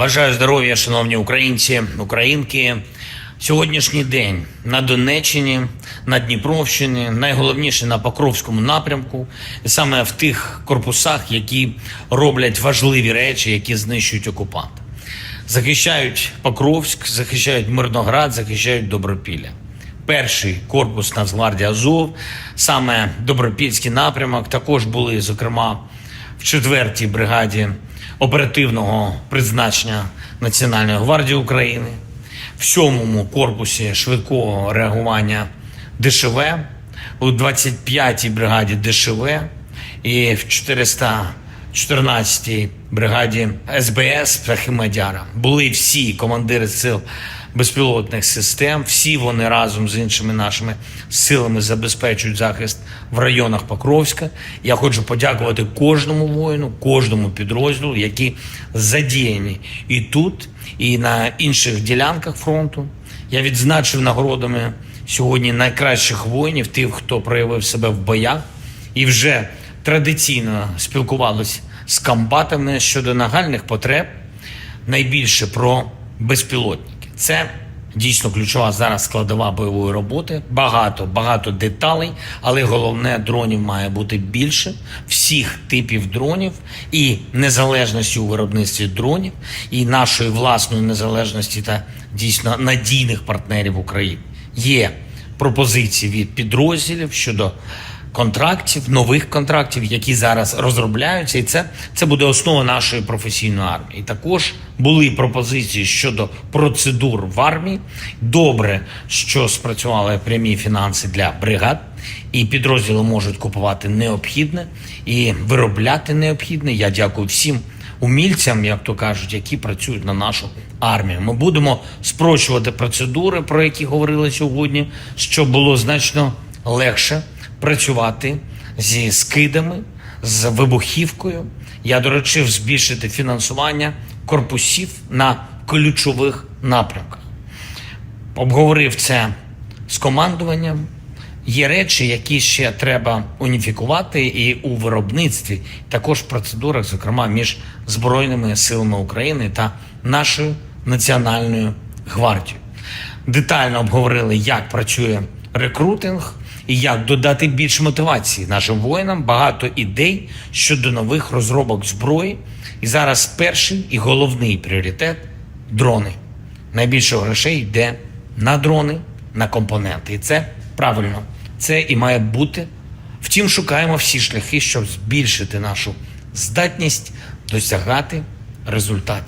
Бажаю здоров'я, шановні українці, українки. Сьогоднішній день на Донеччині, на Дніпровщині, найголовніше на Покровському напрямку, і саме в тих корпусах, які роблять важливі речі, які знищують окупанта. Захищають Покровськ, захищають Мирноград, захищають Добропілля. Перший корпус Нацгвардії Азов, саме Добропільський напрямок, також були, зокрема, в 4-й бригаді оперативного призначення Національної гвардії України, в 7-му корпусі швидкого реагування ДШВ, у 25-й бригаді ДШВ і в 414-й бригаді СБС Птахи-Мадяра. Були всі командири сил безпілотних систем. Всі вони разом з іншими нашими силами забезпечують захист в районах Покровська. Я хочу подякувати кожному воїну, кожному підрозділу, які задіяні і тут, і на інших ділянках фронту. Я відзначив нагородами сьогодні найкращих воїнів, тих, хто проявив себе в боях, і вже традиційно спілкувалися з комбатами щодо нагальних потреб найбільше про безпілотники. Це дійсно ключова зараз складова бойової роботи. Багато, багато деталей, але головне дронів має бути більше всіх типів дронів і незалежності у виробництві дронів, і нашої власної незалежності та дійсно надійних партнерів України. Є пропозиції від підрозділів щодо контрактів, нових контрактів, які зараз розробляються, і це, це буде основа нашої професійної армії. Також були пропозиції щодо процедур в армії. Добре, що спрацювали прямі фінанси для бригад, і підрозділи можуть купувати необхідне і виробляти необхідне. Я дякую всім умільцям, як то кажуть, які працюють на нашу армію. Ми будемо спрощувати процедури, про які говорили сьогодні, щоб було значно легше працювати зі скидами, з вибухівкою. Я доручив збільшити фінансування корпусів на ключових напрямках. Обговорив це з командуванням. Є речі, які ще треба уніфікувати і у виробництві, також в процедурах, зокрема між Збройними силами України та нашою національною гвардією. Детально обговорили, як працює рекрутинг і як додати більше мотивації нашим воїнам. Багато ідей щодо нових розробок зброї. І зараз перший і головний пріоритет дрони. Найбільше грошей йде на дрони, на компоненти. І це правильно. Це і має бути. Втім, шукаємо всі шляхи, щоб збільшити нашу здатність досягати результатів.